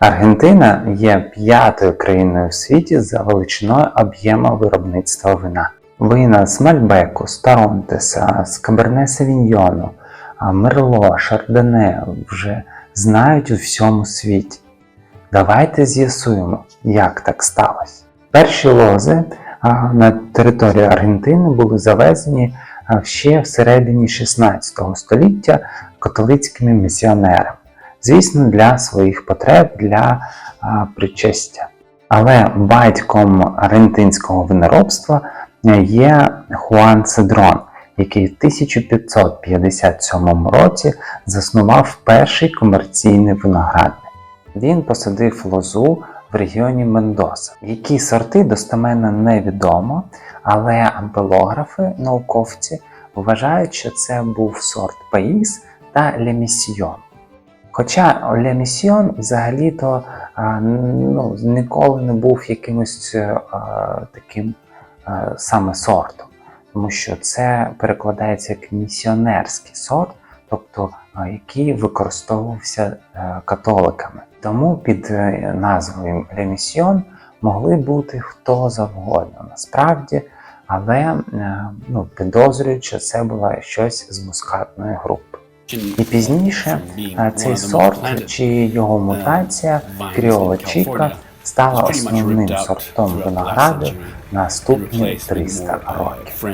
Аргентина є п'ятою країною в світі за величиною об'єму виробництва вина. Вина з Мальбеку, з Таронтеса, з Каберне Савіньйону, Мерло, Шардоне вже знають у всьому світі. Давайте з'ясуємо, як так сталося. Перші лози на територію Аргентини були завезені ще всередині 16 століття католицькими місіонерами. Звісно, для своїх потреб, для а, причастя. Але батьком аргентинського виноробства є Хуан Цедрон, який в 1557 році заснував перший комерційний виноградник. Він посадив лозу в регіоні Мендоса. Які сорти достеменно невідомо, але ампелографи, науковці, вважають, що це був сорт Паїс та Лемісьйон. Хоча Лемісьйон взагалі-то ну, ніколи не був якимось таким саме сортом, тому що це перекладається як місіонерський сорт, тобто який використовувався е, католиками. Тому під е, назвою Лемісьйон могли бути хто завгодно насправді, але е, ну, підозрюють, що це було щось з мускатної групи. І пізніше е, цей сорт чи його мутація Кріола Чіка стала основним сортом винограду наступні 300 років.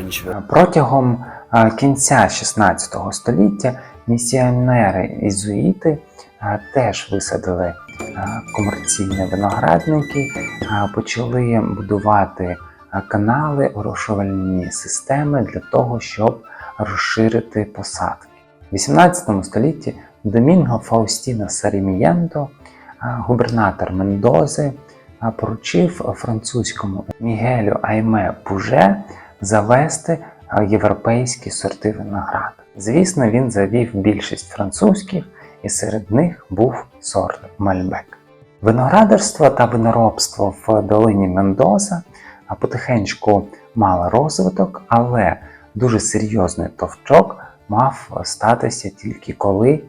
Протягом е, кінця 16 століття місіонери-ізуїти е, теж висадили е, комерційні виноградники, е, почали будувати е, канали, орошувальні системи для того, щоб розширити посадки. 18 столітті Домінго Фаустіно Сарімієнто, е, губернатор Мендози, е, поручив французькому Мігелю Айме Пуже завести е, європейські сорти винограду. Звісно, він завів більшість французьких, і серед них був сорт Мальбек. Виноградарство та виноробство в долині Мендоза потихеньку мало розвиток, але дуже серйозний товчок мав статися тільки коли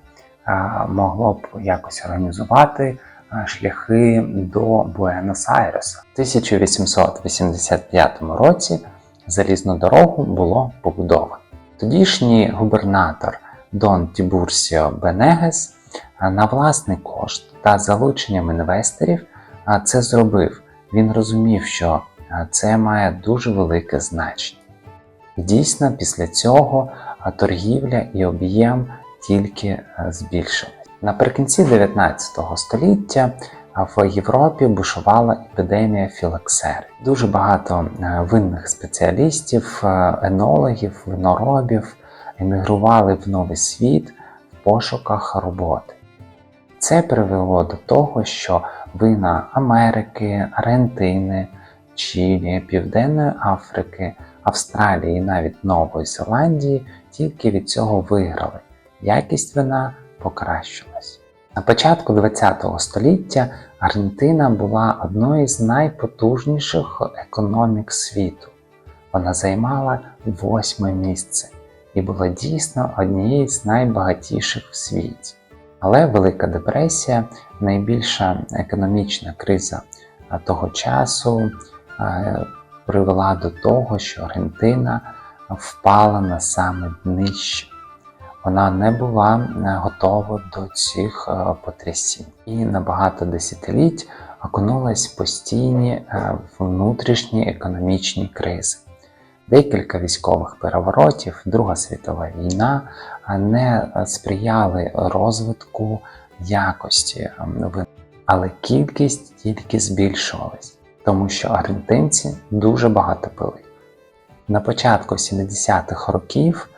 могло б якось організувати шляхи до Буенос-Айреса. В 1885 році залізну дорогу було побудовано. Тодішній губернатор Дон Тібурсіо Бенегес на власний кошт та залученням інвесторів це зробив. Він розумів, що це має дуже велике значення. Дійсно, після цього торгівля і об'єм тільки збільшились. Наприкінці 19 століття в Європі бушувала епідемія філоксери. Дуже багато е, винних спеціалістів, е, енологів, виноробів емігрували в новий світ в пошуках роботи. Це привело до того, що вина Америки, Аргентини, Чилі, Південної Африки, Австралії навіть Нової Зеландії тільки від цього виграли. Якість вина покращилась. На початку ХХ століття Аргентина була одною з найпотужніших економік світу. Вона займала восьме місце і була дійсно однією з найбагатіших в світі. Але Велика депресія, найбільша економічна криза того часу, привела до того, що Аргентина впала на саме днище. Вона не була е, готова до цих е, потрясінь і на багато десятиліть окунулась постійні е, внутрішні економічні кризи. Декілька військових переворотів, Друга світова війна не сприяли розвитку якості е, вин, але кількість тільки збільшувалась, тому що аргентинці дуже багато пили. На початку 70-х років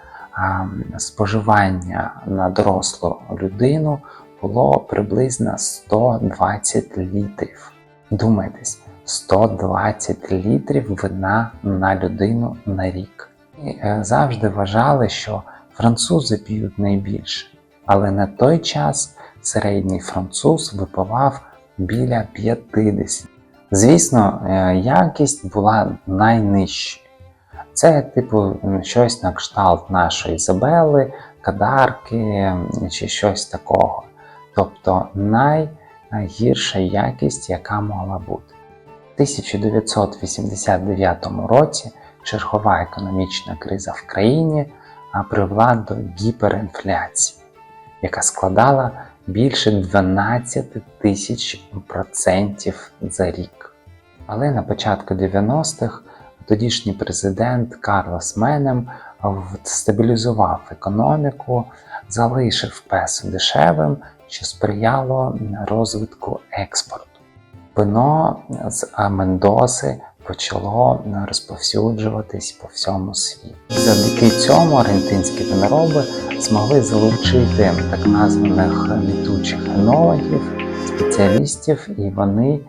споживання на дорослу людину було приблизно 120 літрів. Думайтесь, 120 літрів вина на людину на рік. І е, завжди вважали, що французи п'ють найбільше, але на той час середній француз випивав біля 50. Звісно, е, якість була найнижчою. Це, типу, щось на кшталт нашої Ізабели, кадарки чи щось такого. Тобто найгірша якість, яка могла бути. У 1989 році чергова економічна криза в країні привела до гіперінфляції, яка складала більше 12 тисяч процентів за рік. Але на початку 90-х тодішній президент Карлос Менем стабілізував економіку, залишив песо дешевим, що сприяло розвитку експорту. Вино з Мендоси почало розповсюджуватись по всьому світі. Завдяки цьому аргентинські винороби змогли залучити так названих літучих енологів, спеціалістів, і вони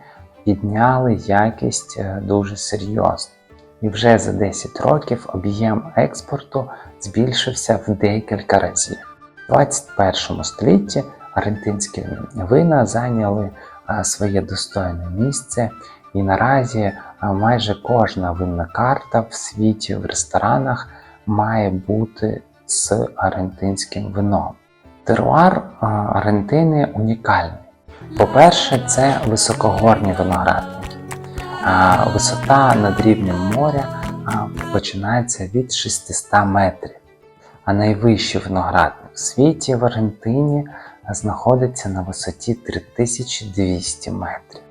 підняли якість е, дуже серйозно. І вже за 10 років об'єм експорту збільшився в декілька разів. У 21 столітті аргентинські вина зайняли своє достойне місце, і наразі майже кожна винна карта в світі в ресторанах має бути з аргентинським вином. Теруар Аргентини унікальний. По-перше, це високогорні виноградники. Висота над рівнем моря починається від 600 метрів, а найвищий виноградник в світі в Аргентині знаходиться на висоті 3200 метрів.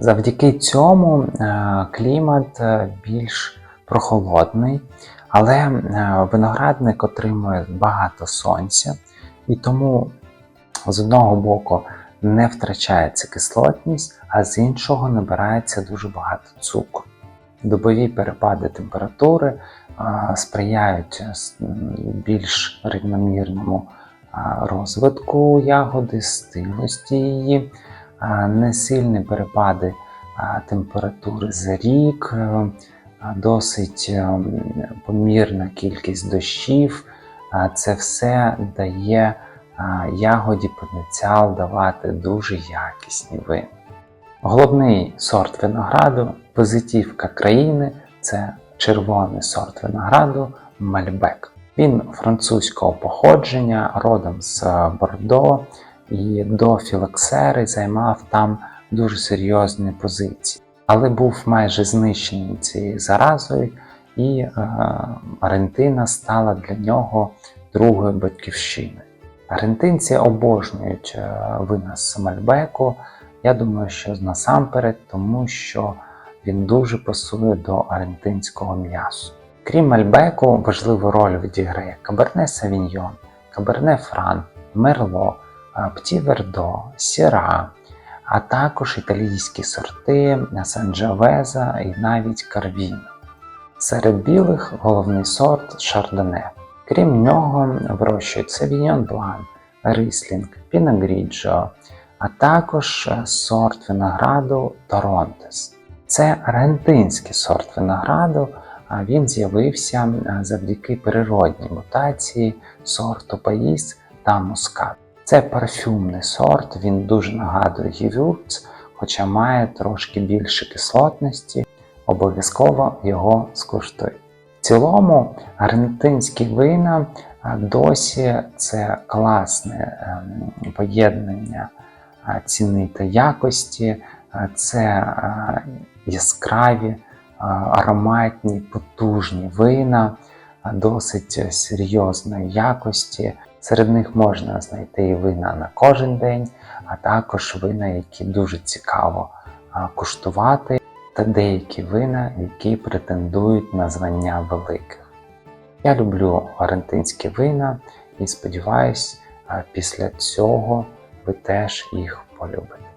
Завдяки цьому е, клімат е, більш прохолодний, але е, виноградник отримує багато сонця, і тому з одного боку не втрачається кислотність, а з іншого набирається дуже багато цукру. Добові перепади температури сприяють більш рівномірному розвитку ягоди, стилості її, а, несильні перепади температури за рік, е, досить е, помірна кількість дощів. Це все дає ягоді потенціал давати дуже якісні вина. Головний сорт винограду, позитивка країни це червоний сорт винограду Мальбек. Він французького походження, родом з Бордо, і до філоксери займав там дуже серйозні позиції, але був майже знищений цією заразою, і е, Аргентина стала для нього другою батьківщиною. Аргентинці обожнюють е, вина з Мальбеку. Я думаю, що насамперед, тому що він дуже пасує до аргентинського м'ясу. Крім Мальбеку, важливу роль відіграє Каберне Савіньйон, Каберне Фран, Мерло, е, Пті Вердо, Сіра, а також італійські сорти Санджавеза і навіть Карвіно. Серед білих головний сорт Шардоне. Крім нього, вирощують Савіньон Блан, Рислінг, Пінагріджо, а також сорт винограду Торонтес. Це аргентинський сорт винограду, а він з'явився завдяки природній мутації сорту Паїс та Мускат. Це парфюмний сорт, він дуже нагадує гівюрц, хоча має трошки більше кислотності. Обов'язково його скуштуй. В цілому аргентинські вина досі це класне ем, поєднання ціни та якості, це яскраві, ароматні, потужні вина, досить серйозної якості. Серед них можна знайти і вина на кожен день, а також вина, які дуже цікаво куштувати, та деякі вина, які претендують на звання великих. Я люблю аргентинські вина і сподіваюсь, після цього ви теж їх полюбите.